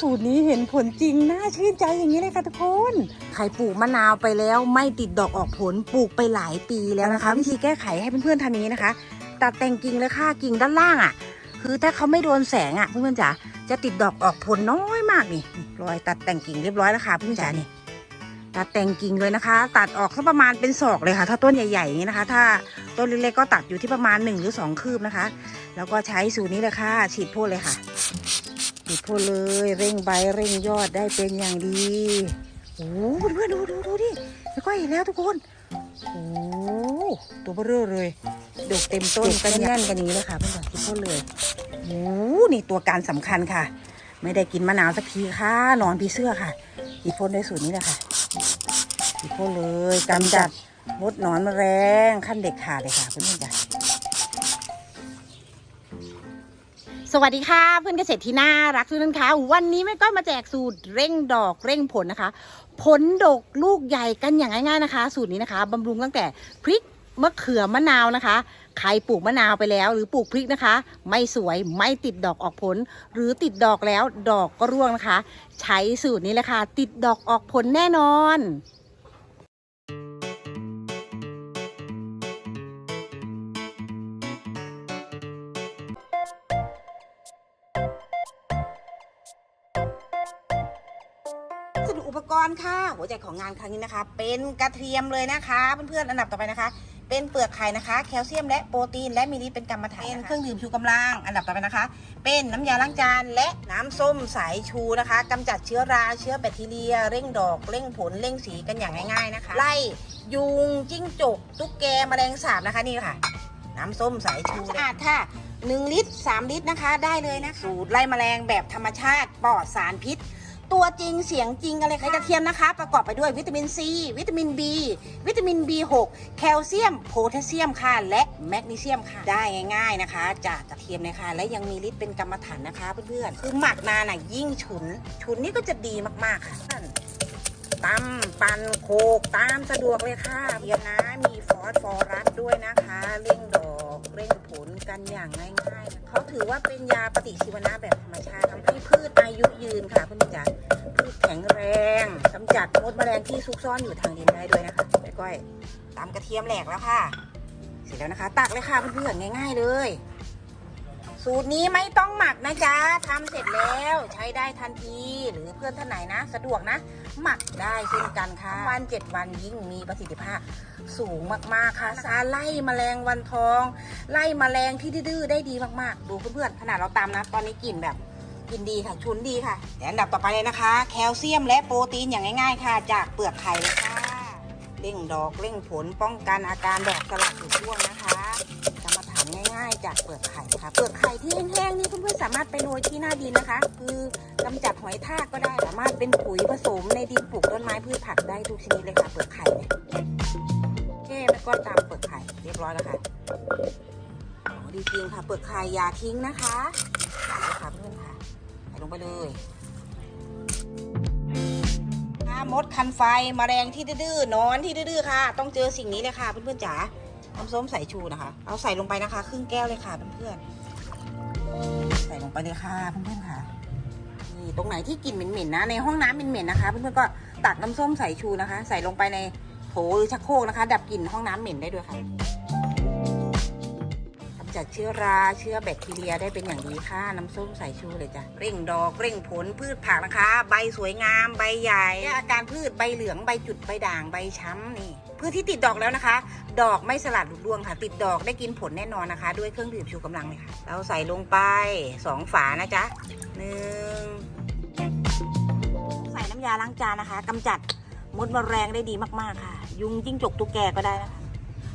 สูตรนี้เห็นผลจริงน่าชื่นใจอย่างนี้เลยค่ะทุกคนใครปลูกมะนาวไปแล้วไม่ติดดอกออกผลปลูกไปหลายปีแล้วนะคะ วิธีแก้ไขให้เพื่อนๆทำอย่างนี้นะคะ ตัดแต่งกิ่งเลยค่ะกิ่งด้านล่างอะ คือถ้าเขาไม่โดนแสงอะเพื่อนๆจ๋าจะติดดอกออกผลน้อยมากนี่รอยตัดแต่งกิ่งเรียบร้อยแล้วค่ะเพื่อนๆจ๋านี่ตัดแต่งกิ่งเลยนะคะ ตัดออกสักประมาณเป็นศอกเลยค่ะ ถ้าต้นใหญ่ๆอย่างนี้นะคะ ถ้าต้นเล็กๆก็ตัดอยู่ที่ประมาณ1หรือ2คืบนะคะ แล้วก็ใช้สูตรนี้เลยค่ะ ฉีดพ่นเลยค่ะ ฉีดพ่นเลย เร่งใบเร่งยอดได้เป็นอย่างดีโอ้เพื่อนๆดูดูดูดิแล้วก็เห็นแล้วทุกคนโอ้ตัวเบ้อเร่อเลยดกเต็มต้นกันแน่นกันนี้เลยค่ะเพื่อนๆฉีดพ่นเลยโอ้นี่ตัวการสำคัญค่ะ ไม่ได้กินมะนาวสักทีค่ะนอนพีเสื้อค่ะฉีดพ่นด้วยสูตรนี้เลยค่ะฉีดพ่นเลยกำจัดมดหนอนแมลงขั้นเด็ดขาดเลยค่ะเพื่อนๆจ้ะ สวัสดีค่ะเพื่อนเกษตรที่น่ารักทุกท่านคะวันนี้แม่ก็มาแจกสูตรเร่งดอกเร่งผลนะคะ ผลดกลูกใหญ่กันอย่างง่ายๆนะคะ สูตรนี้นะคะบำรุงตั้งแต่พริกมะเขือมะนาวนะคะ ใครปลูกมะนาวไปแล้ว หรือปลูกพริกนะคะ ไม่สวยไม่ติดดอกออกผล หรือติดดอกแล้วดอกก็ร่วงนะคะ ใช้สูตรนี้แหละค่ะติดดอกออกผลแน่นอน หัวใจของงานครั้งนี้นะคะ เป็นกระเทียมเลยนะคะเพื่อนๆอันดับต่อไปนะคะ เป็นเปลือกไข่นะคะ แคลเซียมและโปรตีน และมีลิเป็นกรรมฐานเป็นเครื่องดื่มชูกำลัง อันดับต่อไปนะคะ เป็นน้ำยาล้างจานและน้ำส้มสายชูนะคะกำจัดเชื้อราเชื้อแบคทีเรีย เร่งดอกเร่งผลเร่งสีกันอย่างง่าย ๆนะคะ ไล่ยุงจิ้งจกตุ๊กแกแมลงสาบนะคะนี่ค่ะ น้ำส้มสายชูสะอาดค่ะ1ลิตร3ลิตรนะคะได้เลยนะคะสูตรไล่แมลงแบบธรรมชาติปลอดสารพิษ ตัวจริงเสียงจริงกันเลยค่ะกระเทียมนะคะ ประกอบไปด้วยวิตามินซี วิตามิน B วิตามิน B6 แคลเซียมโพแทสเซียมค่ะ และแมกนีเซียมค่ะ ได้ง่าย ๆนะคะ จากกระเทียมเลยค่ะ และยังมีฤทธิ์เป็นกรรมฐานนะคะเพื่อนๆคือหมักนานน่ะยิ่งฉุน ฉุนนี่ก็จะดีมากๆค่ะตำ ปั่นโคกตามสะดวกเลยค่ะเทียมนะมีฟอสฟอรัสด้วยนะคะ เร่งดอกเร่งผลกันอย่างง่ายๆเขาถือว่าเป็นยาปฏิชีวนะแบบธรรมชาติทำให้พืชอายุยืนค่ะเพื่อนๆจ๋าพืชแข็งแรงกำจัดมดแมลงที่ซุกซ่อนอยู่ทางดินได้ด้วยนะคะไปก้อยตำกระเทียมแหลกแล้วค่ะ เสร็จแล้วนะคะ ตักเลยค่ะเพื่อนๆง่าย ๆเลย สูตรนี้ไม่ต้องหมักนะจ๊ะทำเสร็จแล้วใช้ได้ทันทีหรือเพื่อนท่านไหนนะ สะดวกนะ หมักได้เช่นกันค่ะวันเจ็ดวันยิ่งมีประสิทธิภาพสูงมากๆค่ะสารไล่แมลงวันทอง ไล่แมลงที่ดื้อได้ดีมากๆ ดูเพื่อนๆขนาดเราตามนะ ตอนนี้กลิ่นแบบกินดีค่ะชุนดีค่ะเดี๋ยวอันดับต่อไปเลยนะคะ แคลเซียมและโปรตีนอย่างง่ายๆ ค่ะ จากเปลือกไข่เลยค่ะเร่งดอกเร่งผลป้องกันอาการดอกสลัดหรือร่วงนะคะ ง่ายๆ จากเปลือกไข่ค่ะเปลือกไข่ที่แห้งๆนี่เพื่อนๆสามารถไปโรยที่หน้าดินนะคะ คือกำจัดหอยทากก็ได้สามารถเป็นปุ๋ยผสมในดินปลูกต้นไม้พืชผักได้ทุกชนิดเลยค่ะเปลือกไข่เนี่ยแค่แล้วก็ตามเปลือกไข่เรียบร้อยแล้วค่ะดีจริงค่ะเปลือกไข่อย่าทิ้งนะคะเอาเลยค่ะเพื่อนค่ะใส่ลงไปเลยมดคันไฟมแมลงที่ดื้อนอนที่ดื้อค่ะ ต้องเจอสิ่งนี้เลยค่ะเพื่อนๆจ๋า น้ำส้มสายชูนะคะ เอาใส่ลงไปนะคะ ครึ่งแก้วเลยค่ะเพื่อนๆใส่ลงไปเลยค่ะเพื่อนๆค่ะนี่ตรงไหนที่กลิ่นเหม็นๆนะในห้องน้ำเหม็นๆนะคะ เพื่อนๆก็ตักน้ำส้มสายชูนะคะ ใส่ลงไปในโถหรือชักโครกนะคะ ดับกลิ่นห้องน้ำเหม็นได้ด้วยค่ะกำจัดเชื้อราเชื้อแบคทีเรียได้เป็นอย่างดีค่ะน้ำส้มสายชูเลยจ้ะเร่งดอกเร่งผลพืชผักนะคะ ใบสวยงามใบใหญ่อาการพืชใบเหลืองใบจุดใบด่างใบช้ำนี่ พืชที่ติดดอกแล้วนะคะ ดอกไม่สลัดหลุดร่วงค่ะ ติดดอกได้กินผลแน่นอนนะคะ ด้วยเครื่องดื่มชูกำลังเลยค่ะ เราใส่ลงไปสองฝานะจ๊ะหนึ่งใส่น้ำยาล้างจานนะคะกำจัดมดแมลงได้ดีมากๆค่ะ ยุงจิ้งจกตุ๊กแกก็ได้นะคะ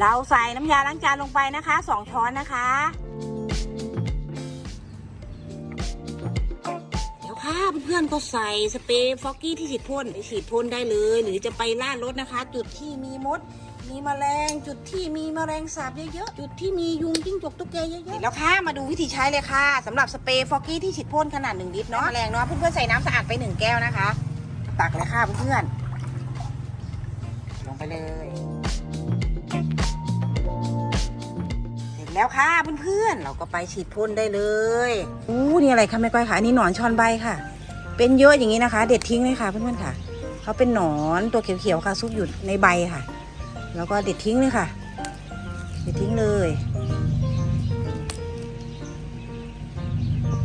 เราใส่น้ำยาล้างจานลงไปนะคะสองช้อนนะคะ เดี๋ยวค่ะเพื่อนๆก็ใส่สเปรย์ฟอกกี้ที่ฉีดพ่นไปฉีดพ่นได้เลย หรือจะไปล่ารถนะคะ จุดที่มีมด มีแมลง จุดที่มีแมลงสาบเยอะๆ จุดที่มียุงจิ้งจกตุ๊กแกเยอะๆแล้วค่ะ มาดูวิธีใช้เลยค่ะสำหรับสเปรย์ฟอกกี้ที่ฉีดพ่นขนาด1ลิตรเนาะแมลงเนาะเพื่อนๆใส่น้ำสะอาดไป 1 แก้วนะคะ ตักเลยค่ะเพื่อนๆลงไปเลยเสร็จแล้วค่ะเพื่อนๆ เราก็ไปฉีดพ่นได้เลยอู้นี่อะไรคะแม่ก้อยคะอันนี้หนอนชอนใบค่ะ เป็นเยอะอย่างนี้นะคะ เด็ดทิ้งเลยค่ะเพื่อนๆค่ะเขาเป็นหนอนตัวเขียวๆค่ะ ซุกอยู่ในใบค่ะ แล้วก็เด็ดทิ้งเลยค่ะ เด็ดทิ้งเลย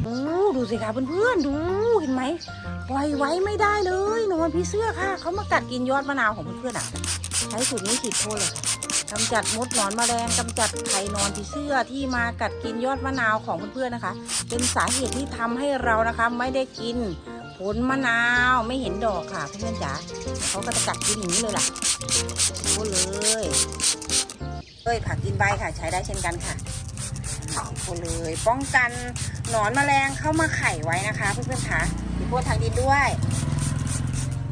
อู้ดูสิคะเพื่อนๆดูเห็นไหมปล่อยไว้ไม่ได้เลยหนอนผีเสื้อค่ะเขามากัดกินยอดมะนาวของเพื่อนๆอะใช้สูตรนี้ฉีดพ่นเลยค่ะกำจัดมดหนอนแมลงกำจัดไข่นอนผีเสื้อที่มากัดกินยอดมะนาวของเพื่อนๆนะคะ เป็นสาเหตุที่ทำให้เรานะคะไม่ได้กิน ผลมะนาวไม่เห็นดอกค่ะเพื่อนๆจ๋าเขาก็จะกัดกินอย่างนี้เลยล่ะพ่นเลยเอ้ยผักกินใบค่ะใช้ได้เช่นกันค่ะพ่นเลยป้องกันหนอนแมลงเข้ามาไข่ไว้นะคะเพื่อนๆค่ะมีพ่นทางดินด้วย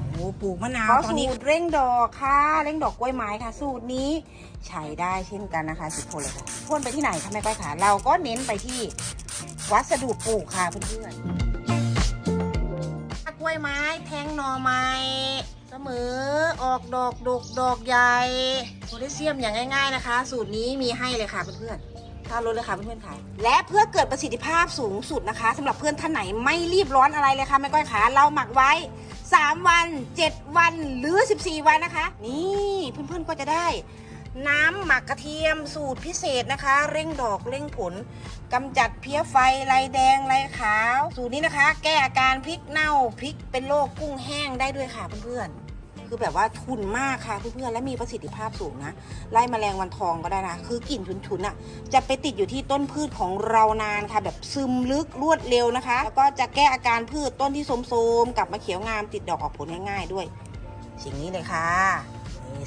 โอ้ปลูกมะนาวตอนนี้เร่งดอกค่ะเร่งดอกกล้วยไม้ค่ะ สูตรนี้ใช้ได้เช่นกันนะคะสิบคนเลยค่ะพ่นไปที่ไหนคะแม่ก้อยขาเราก็เน้นไปที่วัสดุปลูกค่ะเพื่อนๆ กล้วยไม้ แทงหน่อไม้เสมอออกดอกดกดอกใหญ่โพแทสเซียมอย่างง่ายๆนะคะ สูตรนี้มีให้เลยค่ะเพื่อนๆถ้าลดเลยค่ะเพื่อนๆค่ะและเพื่อเกิดประสิทธิภาพสูงสุดนะคะสำหรับเพื่อนท่านไหนไม่รีบร้อนอะไรเลยค่ะแม่ก้อยขาเราหมักไว้ 3 วัน 7 วันหรือ 14 วันนะคะ นี่เพื่อนๆก็จะได้ น้ำหมักกระเทียมสูตรพิเศษนะคะ เร่งดอกเร่งผลกำจัดเพี้ยไฟลายแดงลายขาว สูตรนี้นะคะ แก้อาการพริกเน่าพริกเป็นโรคกุ้งแห้งได้ด้วยค่ะเพื่อนๆคือแบบว่าทุนมากค่ะเพื่อนๆและมีประสิทธิภาพสูงนะไล่แมลงวันทองก็ได้นะ คือกลิ่นฉุนๆอะจะไปติดอยู่ที่ต้นพืชของเรานานค่ะ แบบซึมลึกรวดเร็วนะคะ แล้วก็จะแก้อาการพืชต้นที่โทรมๆกลับมาเขียวงามติดดอกออกผลง่าย ๆ ด้วยสิ่งนี้เลยค่ะ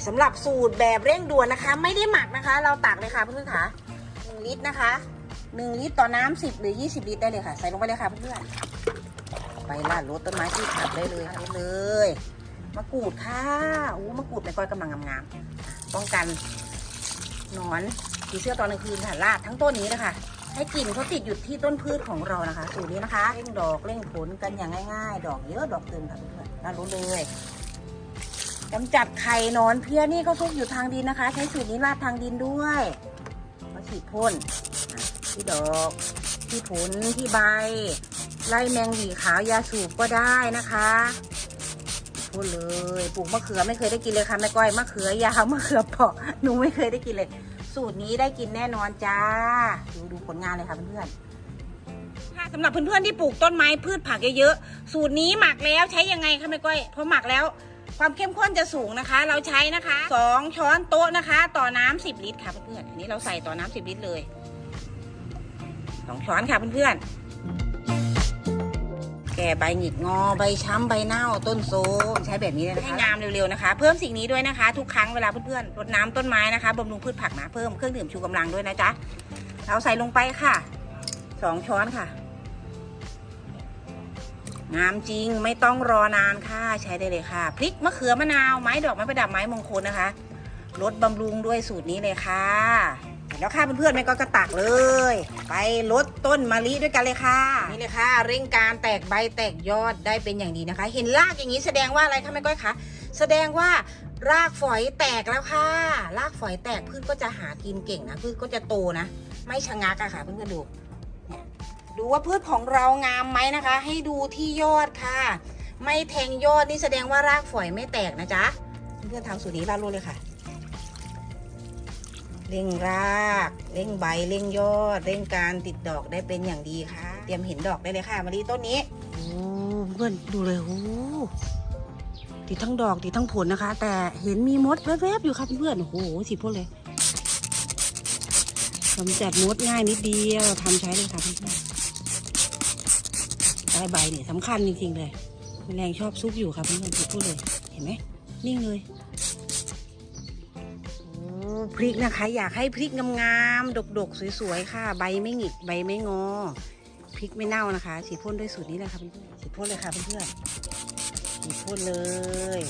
สำหรับสูตรแบบเร่งด่วนนะคะ ไม่ได้หมักนะคะ เราตักเลยค่ะเพื่อนๆค่ะหนึ่งลิตรนะคะหนึ่งลิตรต่อน้ำสิบหรือยี่สิบลิตรได้เลยค่ะ ใส่ลงไปเลยค่ะเพื่อนๆไปลาดรดต้นไม้ที่ผักได้เลยค่ะเลยมะกรูดค่ะอู้มะกรูดในก้อยกำลังงามๆป้องกันนอนผีเสื้อตอนกลางคืนค่ะลาดทั้งต้นนี้นะคะให้กลิ่นเขาติดอยู่ที่ต้นพืชของเรานะคะสูตรนี้นะคะเร่งดอกเร่งผลกันอย่างง่าย ๆ ดอกเยอะดอกเต็มค่ะเพื่อนๆน่ารู้เลย กำจัดไข่หนอนเพี้ยนี่ก็ซุกอยู่ทางดินนะคะ ใช้สูตรนี้ลาดทางดินด้วยมาฉีดพ่นที่ดอก ที่ผลที่ใบ ไล่แมงหวีขาวยาสูบก็ได้นะคะพ่นเลยปลูกมะเขือไม่เคยได้กินเลยค่ะแม่ก้อยมะเขือยาวมะเขือเปาะหนูไม่เคยได้กินเลย สูตรนี้ได้กินแน่นอนจ้า ดูดูผลงานเลยค่ะเพื่อนค่ะสำหรับเพื่อนๆที่ปลูกต้นไม้พืชผักเยอะๆสูตรนี้หมักแล้วใช้ยังไงคะแม่ก้อยพอหมักแล้ว ความเข้มข้นจะสูงนะคะ เราใช้นะคะสองช้อนโต๊ะนะคะ ต่อน้ำสิบลิตรค่ะเพื่อนๆอันนี้เราใส่ต่อน้ำสิบลิตรเลยสองช้อนค่ะเพื่อนๆแก่ใบหงิกงอใบช้ำใบเน่าต้นโซมใช้แบบนี้เลยนะคะให้งามเร็วๆนะคะ เพิ่มสิ่งนี้ด้วยนะคะ ทุกครั้งเวลาเพื่อนๆรดน้ำต้นไม้นะคะบำรุงพืชผักนะเพิ่มเครื่องดื่มชูกำลังด้วยนะจ๊ะเราใส่ลงไปค่ะสองช้อนค่ะ งามจริงไม่ต้องรอนานค่ะใช้ได้เลยค่ะ พริกมะเขือมะนาวไม้ดอกไม้ประดับไม้มงคลนะคะลดบำรุงด้วยสูตรนี้เลยค่ะแล้วค่ะเพื่อนๆแม่ก็กระตักเลย ไปลดต้นมะลิด้วยกันเลยค่ะนี่เลยค่ะ เร่งการแตกใบแตกยอดได้เป็นอย่างดีนะคะ เห็นรากอย่างนี้แสดงว่าอะไรคะแม่ก้อยคะแสดงว่ารากฝอยแตกแล้วค่ะ รากฝอยแตกพืชก็จะหากินเก่งนะพืชก็จะโตนะ ไม่ชะงักอะค่ะเพื่อนๆดู ดูว่าพืชของเรางามไหมนะคะ ให้ดูที่ยอดค่ะ ไม่แทงยอดนี่แสดงว่ารากฝอยไม่แตกนะจ๊ะเพื่อนๆทำสูตรนี้ลาดรู้เลยค่ะเร่งรากเร่งใบเร่งยอดเร่งการติดดอกได้เป็นอย่างดีค่ะ เตรียมเห็นดอกได้เลยค่ะมะลิต้นนี้โอ้เพื่อนดูเลยโอ้ติดทั้งดอกติดทั้งผลนะคะ แต่เห็นมีมดแวบๆอยู่ค่ะเพื่อนๆโอ้โหสิพ่นเลยกำจัดมดง่ายนิดเดียวทำใช้เลยค่ะเพื่อนๆ ใต้ใบเนี่ยสำคัญจริงๆเลยแมลงชอบซุกอยู่ครับเพื่อนๆพูดเลยเห็นไหมนิ่งเลยพริกนะคะ อยากให้พริกงามๆดกๆสวยๆค่ะ ใบไม่หงิกใบไม่งอพริกไม่เน่านะคะ ฉีดพ่นด้วยสูตรนี้เลยค่ะเพื่อนๆฉีดพ่นเลยค่ะเพื่อนๆฉีดพ่นเลย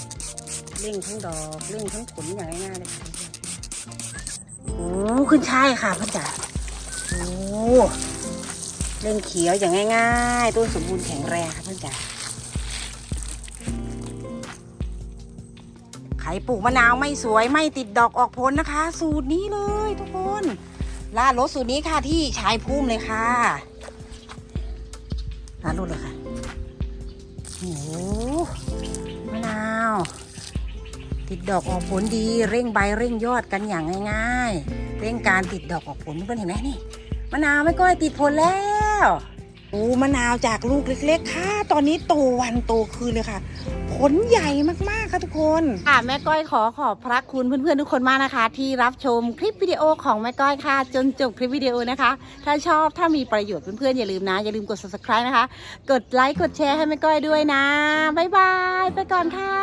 เร่งทั้งดอกเร่งทั้งผลอย่างง่ายๆเลยค่ะเพื่อนๆโอ้ขึ้นช่ายค่ะพ่อจ๋าโอ้ เล่นเขียวอย่างง่ายๆ ต้นสมบูรณ์แข็งแรงค่ะเพื่อนจ๋าใครปลูกมะนาวไม่สวยไม่ติดดอกออกผลนะคะ สูตรนี้เลยทุกคนลาดรถสูตรนี้ค่ะที่ชายภูมิเลยค่ะลาดรถเลยค่ะโอ้มะนาว ติดดอกออกผลดีเร่งใบเร่งยอดกันอย่างง่ายๆ เร่งการติดดอกออกผลเพื่อนเห็นไหมนี่มะนาวไม่ก้อยติดผลแล้ว โอ้มะนาวจากลูกเล็กๆค่ะ ตอนนี้โตวันโตคืนเลยค่ะ ผลใหญ่มากๆค่ะทุกคน ค่ะแม่ก้อยขอขอบพระคุณเพื่อนๆทุกคนมากนะคะ ที่รับชมคลิปวิดีโอของแม่ก้อยค่ะ จนจบคลิปวิดีโอนะคะ ถ้าชอบถ้ามีประโยชน์เพื่อนๆอย่าลืมนะ อย่าลืมกด subscribe นะคะ กดไลค์กดแชร์ให้แม่ก้อยด้วยนะบ๊ายบายไปก่อนค่ะ